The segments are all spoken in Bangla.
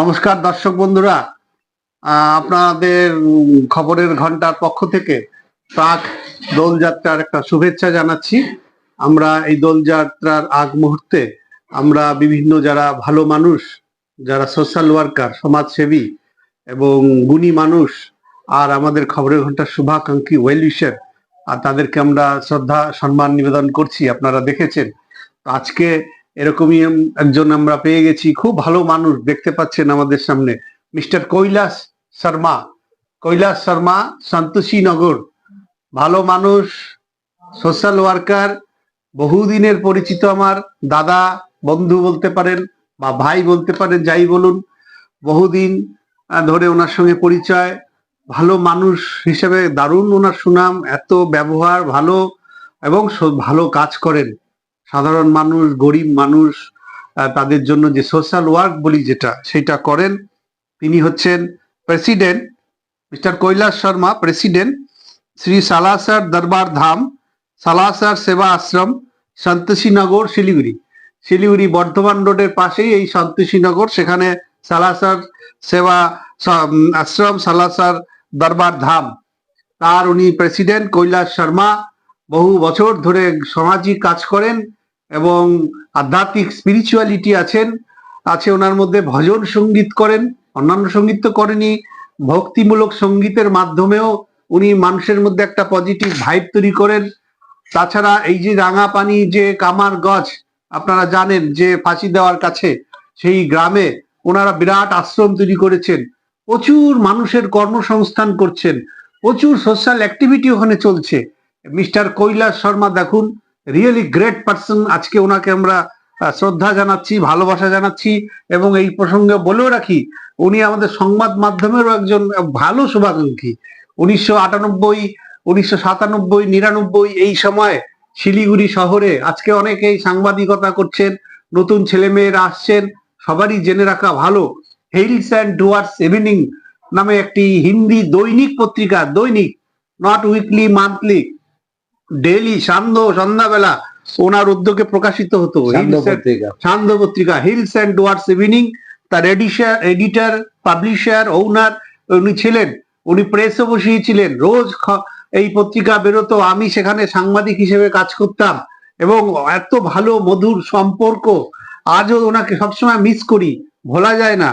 নমস্কার দর্শক বন্ধুরা। আপনাদের খবরের ঘণ্টার পক্ষ থেকে প্রাক দোলযাত্রার একটা শুভেচ্ছা জানাচ্ছি। আমরা এই দোলযাত্রার আগ মুহূর্তে আমরা বিভিন্ন যারা ভালো মানুষ, যারা সোশ্যাল ওয়ার্কার সমাজসেবী এবং গুণী মানুষ, আর আমাদের খবরের ঘণ্টার শুভাকাঙ্ক্ষী ওয়েল আর তাদেরকে আমরা শ্রদ্ধা, সম্মান নিবেদন করছি। আপনারা দেখেছেন, আজকে এরকমই একজন আমরা পেয়ে গেছি। খুব ভালো মানুষ দেখতে পাচ্ছেন আমাদের সামনে। মিস্টার কৈলাস শর্মা। কৈলাস শর্মা, সন্তোষী নগর। ভালো মানুষ, সোশ্যাল ওয়ার্কার, বহুদিনের পরিচিত আমার। দাদা, বন্ধু বলতে পারেন বা ভাই বলতে পারেন, যাই বলুন। বহুদিন ধরে ওনার সঙ্গে পরিচয়। ভালো মানুষ হিসেবে দারুণ ওনার সুনাম। এত ব্যবহার, ভালো এবং ভালো কাজ করেন। সাধারণ মানুষ, গরিব মানুষ তাদের জন্য যে সোশ্যাল ওয়ার্ক বলি যেটা, সেটা করেন। তিনি হচ্ছেন president mister Kailash Sharma president Shri Salasar Darbar Dham, Salasar সেবা আশ্রম, সন্তোষীনগর, শিলিগুড়ি। শিলিগুড়ি বর্ধমান রোডের পাশেই এই সন্তোষীনগর, সেখানে সালাসার সেবা আশ্রম, সালাসার দরবার ধাম। তার উনি প্রেসিডেন্ট কৈলাস শর্মা, বহু বছর ধরে সামাজিক কাজ করেন। এবং আধ্যাত্মিক স্পিরিচুয়ালিটি আছেন, আছে ওনার মধ্যে ভজন সংগীত করেন, অন্যান্য সংগীত তো করেনি, ভক্তিমূলক সঙ্গীতের মাধ্যমেও উনি মানুষের মধ্যে একটা পজিটিভ ভাইব তৈরি করেন। তাছাড়া এই যে রাঙা পানি যে কামার গজ আপনারা জানেন যে ফাঁসি দেওয়ার কাছে, সেই গ্রামে ওনারা বিরাট আশ্রম তৈরি করেছেন। প্রচুর মানুষের কর্মসংস্থান করছেন, প্রচুর সোশ্যাল অ্যাক্টিভিটি ওখানে চলছে। মিস্টার কৈলাস শর্মা, দেখুন রিয়েলি গ্রেট পার্সন আজকে ওনাকে আমরা শ্রদ্ধা জানাচ্ছি, ভালোবাসা জানাচ্ছি, এবং এই প্রসঙ্গে বলেও রাখি, উনি আমাদের সংবাদ মাধ্যমেরও একজন ভালো শুভাকাঙ্ক্ষী। উনিশশো আটানব্বই, উনিশশো সাতানব্বই, নিরানব্বই, এই সময় শিলিগুড়ি শহরে আজকে অনেকেই সাংবাদিকতা করছেন, নতুন ছেলেমেয়েরা আসছেন, সবারই জেনে রাখা ভালো। হিলস অ্যান্ড ডুয়ার্স ইভিনিং নামে একটি হিন্দি দৈনিক পত্রিকা, দৈনিক নট উইকলি মান্থলি ডেইলি সান্ধ্য সন্ধ্যাবেলা ওনার উদ্যোগে প্রকাশিত হতো। সান্ধ্য পত্রিকা। হিলস অ্যান্ড ডুয়ার্স ইভিনিং তার এডিশার এডিটার পাবলিশার ওনার উনি ছিলেন। উনি প্রেসও বসিয়েছিলেন। রোজ এই পত্রিকা বেরোতো আমি সেখানে সাংবাদিক হিসেবে কাজ করতাম এবং এত ভালো মধুর সম্পর্ক আজও ওনাকে সবসময় মিস করি। ভোলা যায় না।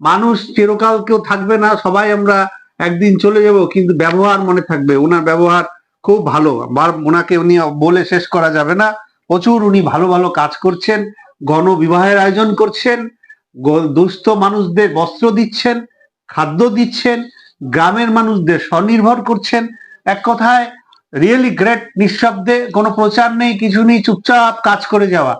মানুষ চিরকাল কেউ থাকবে না সবাই আমরা একদিন চলে যাব কিন্তু ব্যবহার মনে থাকবে। ওনার ব্যবহার খুব ভালো। আর ওনাকে উনি বলে শেষ করা যাবে না। প্রচুর উনি ভালো ভালো কাজ করছেন গণ বিবাহের আয়োজন করছেন দুস্থ মানুষদের বস্ত্র দিচ্ছেন, খাদ্য দিচ্ছেন, গ্রামের মানুষদের স্বনির্ভর করছেন। এক কথায় রিয়েলি গ্রেট নিঃশব্দে কোনো প্রচার নেই, কিছু নেই, চুপচাপ কাজ করে যাওয়া।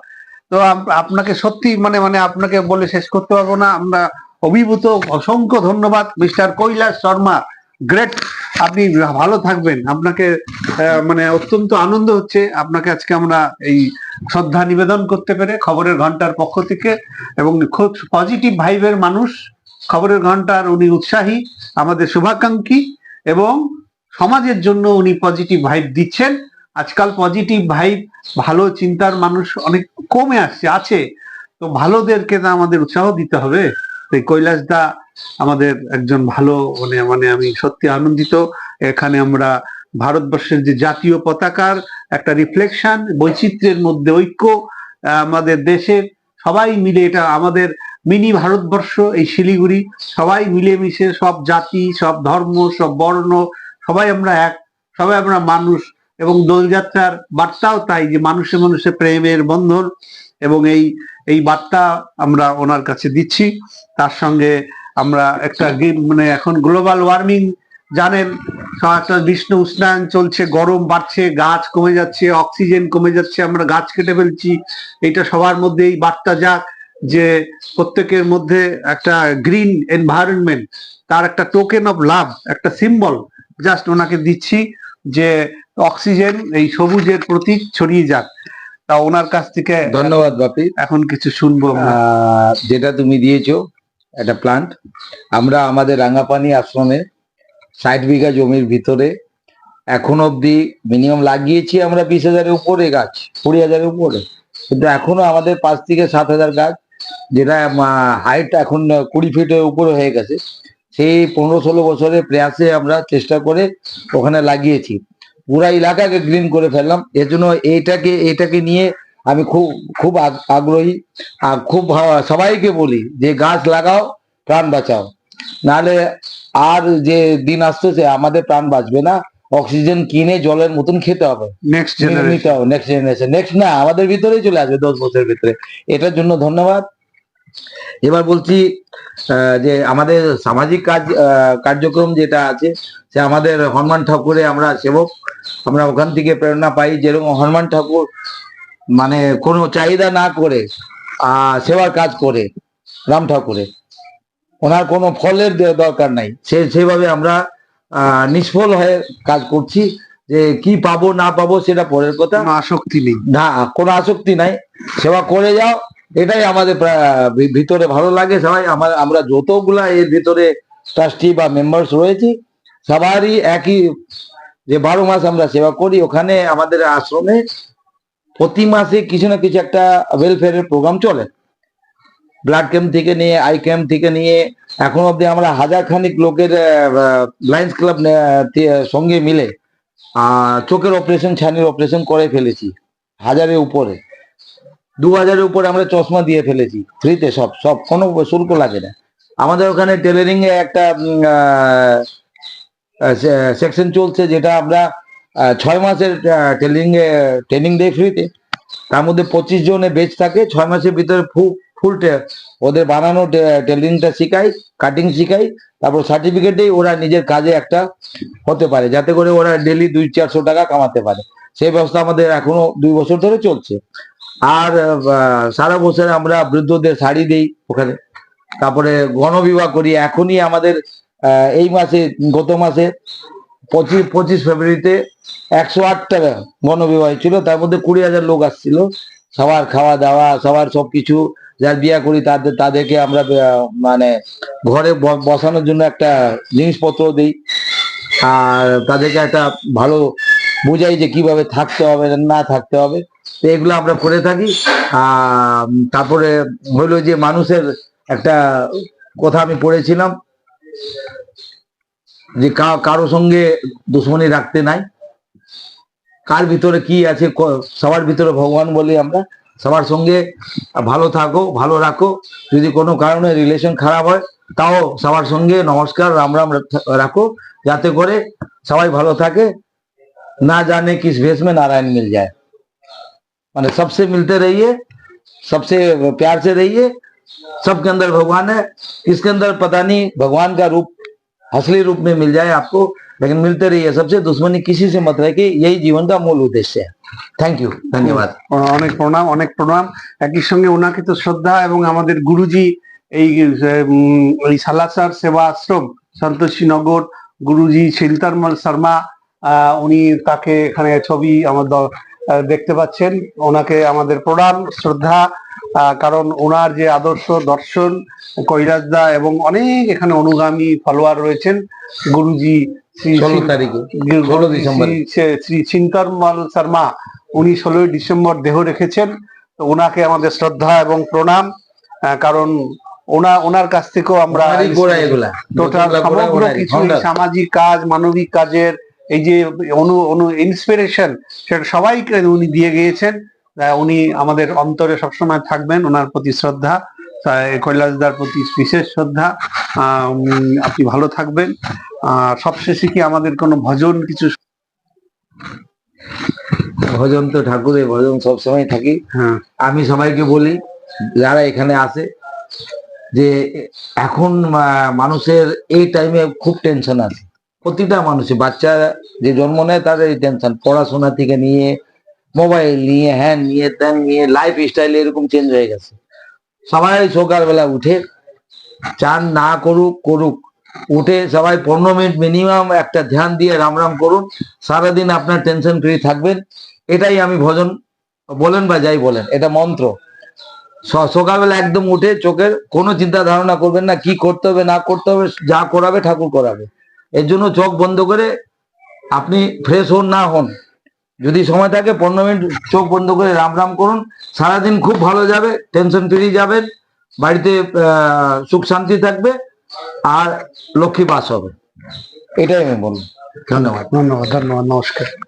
তো আপনাকে সত্যি মানে মানে আপনাকে বলে শেষ করতে পারব না। আমরা অভিভূত, অসংখ্য ধন্যবাদ, মিস্টার কৈলাস শর্মা গ্রেট আপনি ভালো থাকবেন। আপনাকে মানে অত্যন্ত আনন্দ হচ্ছে। আপনাকে আজকে আমরা এই শ্রদ্ধা নিবেদন করতে পেরে খবরের ঘণ্টার পক্ষ থেকে এবং খুব পজিটিভ ভাইবের মানুষ। খবরের ঘণ্টার উনি উৎসাহী, আমাদের শুভাকাঙ্ক্ষী এবং সমাজের জন্য উনি পজিটিভ ভাইব দিচ্ছেন। আজকাল পজিটিভ ভাইব ভালো চিন্তার মানুষ অনেক কমে আসছে, আছে। তো ভালোদেরকে আমাদের উৎসাহ দিতে হবে। এই কৈলাস দা আমাদের একজন ভালো মানে মানে আমি সত্যি আনন্দিত। এখানে আমরা ভারতবর্ষের যে জাতীয় পতাকার একটা রিফ্লেকশন বৈচিত্র্যের মধ্যে ঐক্য আমাদের দেশের সবাই মিলে এটা আমাদের মিনি ভারতবর্ষ, এই শিলিগুড়ি, সবাই মিলেমিশে সব জাতি, সব ধর্ম, সব বর্ণ, সবাই আমরা এক, সবাই আমরা মানুষ এবং দোলযাত্রার বার্তাও তাই যে মানুষে মানুষে প্রেমের বন্ধন। এবং এই এই বার্তা আমরা ওনার কাছে দিচ্ছি। তার সঙ্গে আমরা একটা মানে এখন গ্লোবাল ওয়ার্মিং জানেন একটা বিশ্ব উষ্ণায়ন চলছে, গরম বাড়ছে, গাছ কমে যাচ্ছে, অক্সিজেন কমে যাচ্ছে, আমরা গাছ কেটে ফেলছি। এটা সবার মধ্যে এই বার্তা যাক যে প্রত্যেকের মধ্যে একটা গ্রিন এনভায়রনমেন্ট, তার একটা টোকেন অফ লাভ, একটা সিম্বল জাস্ট ওনাকে দিচ্ছি যে অক্সিজেন এই সবুজের প্রতীক ছড়িয়ে যাক। তা ওনার কাছ থেকে ধন্যবাদ বাপি। এখন কিছু শুনব যেটা তুমি দিয়েছ একটা প্লান্ট আমরা আমাদের রাঙ্গাপানি আশ্রমে ষাট বিঘা জমির ভিতরে এখন অবধি মিনিমাম লাগিয়েছি আমরা বিশ হাজারের উপরে গাছ কুড়ি হাজারের উপরে। কিন্তু এখনও আমাদের পাঁচ থেকে সাত হাজার গাছ যেটা হাইট এখন কুড়ি ফিটের উপরে হয়ে গেছে। সেই পনেরো ষোলো বছরের প্রয়াসে আমরা চেষ্টা করে ওখানে লাগিয়েছি। পুরা এলাকাকে গ্রিন করে ফেললাম। এর জন্য এইটাকে এটাকে নিয়ে আমি খুব খুব আগ- আগ্রহী। আর খুব সবাইকে বলি যে গাছ লাগাও প্রাণ বাঁচাও। নাহলে আর যে দিন আসতেছে আমাদের প্রাণ বাঁচবে না। অক্সিজেন কিনে জলের মতন খেতে হবে। Next generation next generation next না আমাদের ভিতরেই চলে আসবে দশ বছরের ভিতরে। এটার জন্য ধন্যবাদ। এবার বলছি যে আমাদের সামাজিক কাজ কার্যক্রম যেটা আছে সে আমাদের হনুমান ঠাকুরে আমরা সেবক। আমরা ওখান থেকে প্রেরণা পাই যেরকম হনুমান ঠাকুর মানে কোনো চাহিদা না করে আহ সেবার কাজ করে রাম ঠাকুরে। ওনার কোনো ফলের দরকার নাই। সে সেভাবে আমরা আহ নিষ্ফল হয়ে কাজ করছি যে কি পাবো না পাবো সেটা পরের কথা। আসক্তি নেই। না কোনো আসক্তি নাই। সেবা করে যাও এটাই আমাদের ভিতরে ভালো লাগে সবাই। আমার আমরা যতগুলা এর ভিতরে ট্রাস্টি বা মেম্বার্স রয়েছি, সবারই একই যে বারো মাস আমরা সেবা করি। ওখানে আমাদের আশ্রমে প্রতি মাসে কিছু না কিছু একটা ওয়েলফেয়ারের প্রোগ্রাম চলে। ব্লাড ক্যাম্প থেকে নিয়ে আই ক্যাম্প থেকে নিয়ে, এখন অব্দি আমরা হাজার খানিক লোকের লাইন্স ক্লাব সঙ্গে মিলে চোখের অপারেশন ছানির অপারেশন করে ফেলেছি, হাজারের উপরে। দু হাজারের উপরে আমরা চশমা দিয়ে ফেলেছি ফ্রিতে সব সব কোনো শুল্ক লাগে না। আমাদের ওখানে টেলারিং এ একটা সেকশন চলছে যেটা আমরা ছয় মাসের টেলারিং এ ট্রেনিং দেয় ফ্রিতে তার মধ্যে পঁচিশ জনে বেচ থাকে, ছয় মাসের ভিতরে ফুল ওদের বানানো টেলারিংটা শিখাই কাটিং শিখাই, তারপর সার্টিফিকেটেই ওরা নিজের কাজে একটা হতে পারে, যাতে করে ওরা ডেলি দুই চারশো টাকা কামাতে পারে। সেই ব্যবস্থা আমাদের এখনও দুই বছর ধরে চলছে। আর সারা বছর আমরা বৃদ্ধদের শাড়ি দেই ওখানে। তারপরে গণবিবাহ করি। এখনই আমাদের এই মাসে, গত মাসে পঁচিশ পঁচিশ ফেব্রুয়ারিতে একশো আট টাকা গণবিবাহ ছিল তার মধ্যে কুড়ি হাজার লোক আসছিল। সবার খাওয়া দাওয়া, সবার সবকিছু, যার বিয়া করি তাদের, তাদেরকে আমরা মানে ঘরে বসানোর জন্য একটা জিনিসপত্র দিই। আর তাদেরকে একটা ভালো বুঝাই যে কীভাবে থাকতে হবে, না থাকতে হবে। এগুলো আমরা করে থাকি। তারপরে হলো যে মানুষের একটা কথা আমি পড়েছিলাম যে কারও সঙ্গে দুশ্মনী রাখতে নাই। কার ভিতরে কি আছে সবার ভিতরে ভগবান বলি আমরা। সবার সঙ্গে ভালো থাকো, ভালো রাখো। যদি কোনো কারণে রিলেশন খারাপ হয়, তাও সবার সঙ্গে নমস্কার, রাম রাম রাখো। যাতে করে সবাই ভালো থাকে। না জানে কিস ভেসমে নারায়ণ মিল যায়। माने सबसे मिलते रहिए सबसे प्यार से रहिए सबके अंदर भगवान है इसके अंदर पता नहीं भगवान का रूप असली रूप में मिल जाए आपको लेकिन मिलते रहिए सबसे दुश्मनी किसी से मत रखे यही जीवन का मूल उद्देश्य है थैंक यू धन्यवाद অনেক প্রণাম অনেক প্রণাম একই সঙ্গে ওনাকে তো শ্রদ্ধা এবং আমাদের গুরুজি এই উম, এই সালাসার সেবা আশ্রম সন্তোষী নগর গুরুজি শিলতারমল শর্মা আহ, উনি তাকে এখানে ছবি আমার দ- আহ, দেখতে পাচ্ছেন ওনাকে আমাদের প্রণাম শ্রদ্ধা আহ, কারণ ওনার যে আদর্শ দর্শন কৈলাসদা এবং অনেক এখানে অনুগামী ফলোয়ার রয়েছেন গুরুজি শ্রী ষোলো শ্রী- তারিখে ষোলো ডিসেম্বর। শ্রী- শ্রী- শ্রী চিন্তনমল শর্মা উনি ষোলোই ডিসেম্বর দেহ রেখেছেন তো ওনাকে আমাদের শ্রদ্ধা এবং প্রণাম কারণ ওনা ওনার কাছ থেকেও আমরা টোটাল সমগ্র কিছু সামাজিক কাজ মানবিক কাজের এই যে অনু অনু ইন্সপিরেশন সেটা সবাইকে উনি দিয়ে গিয়েছেন। উনি আমাদের অন্তরে সবসময় থাকবেন ওনার প্রতি শ্রদ্ধা। কৈলাসদার প্রতি বিশেষ শ্রদ্ধা। আপনি ভালো থাকবেন। সবশেষে কি আমাদের কোনো ভজন কিছু? ভজন তো ঠাকুরের ভজন সবসময় থাকি। হ্যাঁ। আমি সবাইকে বলি যারা এখানে আসে যে এখন মানুষের এই টাইমে খুব টেনশন আছে। প্রতিটা মানুষের বাচ্চা যে জন্ম নেয় তাদের এই টেনশন পড়াশোনা থেকে নিয়ে মোবাইল নিয়ে হ্যান নিয়ে ত্যান নিয়ে লাইফ স্টাইল এরকম চেঞ্জ হয়ে গেছে। সবাই সকালবেলা উঠে, চান না করুক করুক। উঠে সবাই পনেরো মিনিট মিনিমাম একটা ধ্যান দিয়ে রাম রাম করুন। সারাদিন আপনার টেনশন ফ্রি থাকবেন। এটাই আমি ভজন, বলেন বা যাই বলেন, এটা মন্ত্র। সকালবেলা একদম উঠে চোখের কোনো চিন্তা ধারণা করবেন না, কি করতে হবে, না করতে হবে, যা করাবে ঠাকুর করাবে। এর জন্য চোখ বন্ধ করে আপনি ফ্রেশ হন, না হন। যদি সময় থাকে পনেরো মিনিট চোখ বন্ধ করে রাম রাম করুন। সারাদিন খুব ভালো যাবে টেনশন ফ্রি যাবেন, বাড়িতে সুখ শান্তি থাকবে, আর লক্ষ্মী বাস হবে। এটাই আমি বলব। ধন্যবাদ। ধন্যবাদ ধন্যবাদ, নমস্কার।